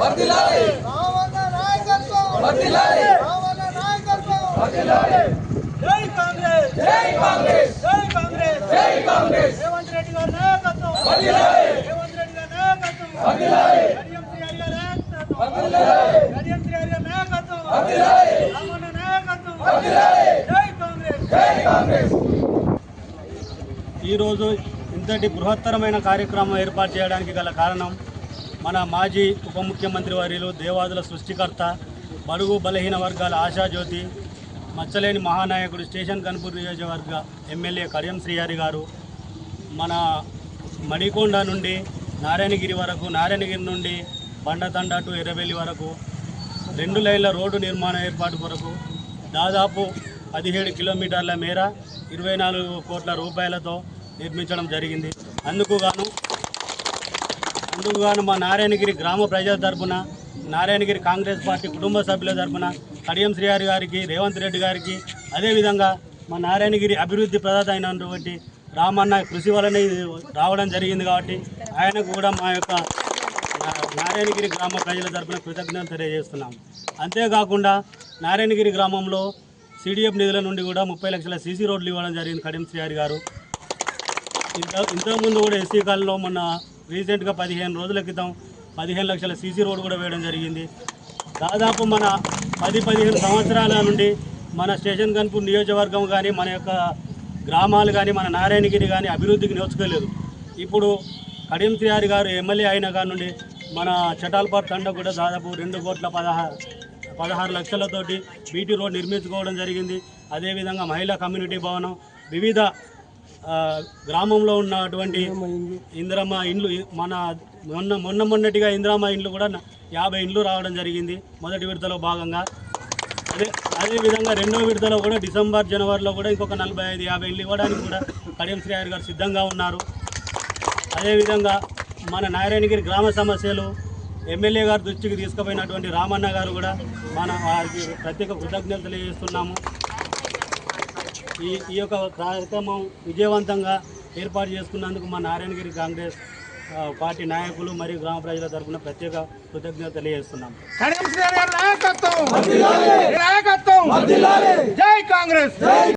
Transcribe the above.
రావణ నాయకత్వం రావణ నాయకత్వం జై కాంగ్రెస్. జై కాంగ్రెస్. జై కాంగ్రెస్. జై కాంగ్రెస్. రేవంత్ రెడ్డి గారి నాయకత్వం. రేవంత్ రెడ్డి గారి నాయకత్వం. కడియం శ్రీహరి గారి నాయకత్వం. కడియం శ్రీహరి గారి నాయకత్వం. రావణ నాయకత్వం. జై కాంగ్రెస్. జై కాంగ్రెస్. ఈరోజు ఇంతటి బృహత్తరమైన కార్యక్రమం ఏర్పాటు చేయడానికి గల కారణం మన మాజీ ఉప ముఖ్యమంత్రి వర్యులు దేవాదుల సృష్టికర్త బడుగు బలహీన వర్గాల ఆశాజ్యోతి మచ్చలేని మహానాయకుడు స్టేషన్ కన్పూర్ నియోజకవర్గ ఎమ్మెల్యే కడియం శ్రీహారి గారు మన మణికొండ నుండి నారాయణగిరి వరకు నారాయణగిరి నుండి బండతండ టు ఎర్రవెల్లి వరకు రెండు లైన్ల రోడ్డు నిర్మాణ ఏర్పాటు కొరకు దాదాపు పదిహేడు కిలోమీటర్ల మేర ఇరవై నాలుగు కోట్ల రూపాయలతో నిర్మించడం జరిగింది. అందుకు గాను ముందుగాను మా నారాయణగిరి గ్రామ ప్రజల తరపున నారాయణగిరి కాంగ్రెస్ పార్టీ కుటుంబ సభ్యుల తరపున కడియం శ్రీహారి గారికి రేవంత్ రెడ్డి గారికి అదేవిధంగా మా నారాయణగిరి అభివృద్ధి ప్రదాత అయినటువంటి రామన్న కృషి వలన ఇది రావడం జరిగింది కాబట్టి ఆయనకు కూడా మా యొక్క నారాయణగిరి గ్రామ ప్రజల తరపున కృతజ్ఞతలు తెలియజేస్తున్నాం. అంతేకాకుండా నారాయణగిరి గ్రామంలో సిడిఎఫ్ నిధుల నుండి కూడా ముప్పై లక్షల సీసీ రోడ్లు ఇవ్వడం జరిగింది కడియం శ్రీహారి గారు. ఇంత ఇంతకుముందు కూడా ఎస్సీ కాలంలో మొన్న రీసెంట్గా పదిహేను రోజుల క్రితం పదిహేను లక్షల సీసీ రోడ్ కూడా వేయడం జరిగింది. దాదాపు మన పది పదిహేను సంవత్సరాల నుండి మన స్టేషన్ కనుపు నియోజకవర్గం కానీ మన యొక్క గ్రామాలు కానీ మన నారాయణగిరి కానీ అభివృద్ధికి నోచుకోలేదు. ఇప్పుడు కడియం శ్రీహారి గారు ఎమ్మెల్యే అయిన కాడ నుండి మన చటాల్పాట్ తండ కూడా దాదాపు రెండు కోట్ల పదహారు పదహారు లక్షలతోటి బీటీ రోడ్ నిర్మించుకోవడం జరిగింది. అదేవిధంగా మహిళా కమ్యూనిటీ భవనం వివిధ గ్రామంలో ఉన్నటువంటి ఇందిరమ్మ ఇండ్లు మన మొన్న మొన్న మొన్నటిగా ఇందిరమ్మ ఇండ్లు కూడా యాభై ఇండ్లు రావడం జరిగింది మొదటి విడతలో భాగంగా. అదే అదేవిధంగా రెండో విడతలో కూడా డిసెంబర్ జనవరిలో కూడా ఇంకొక నలభై ఐదు యాభై ఇండ్లు ఇవ్వడానికి కూడా కడియం శ్రీహరి గారు సిద్ధంగా ఉన్నారు. అదేవిధంగా మన నారాయణగిరి గ్రామ సమస్యలు ఎమ్మెల్యే గారి దృష్టికి తీసుకుపోయినటువంటి రామన్న గారు కూడా మన వారికి ప్రత్యేక కృతజ్ఞతలు చేస్తున్నాము ఈ ఈ యొక్క కార్యక్రమం విజయవంతంగా ఏర్పాటు చేసుకున్నందుకు మా నారాయణగిరి కాంగ్రెస్ పార్టీ నాయకులు మరియు గ్రామ ప్రజల తరఫున ప్రత్యేక కృతజ్ఞత గారి నాయకత్వం! నాయకత్వం! జై కాంగ్రెస్!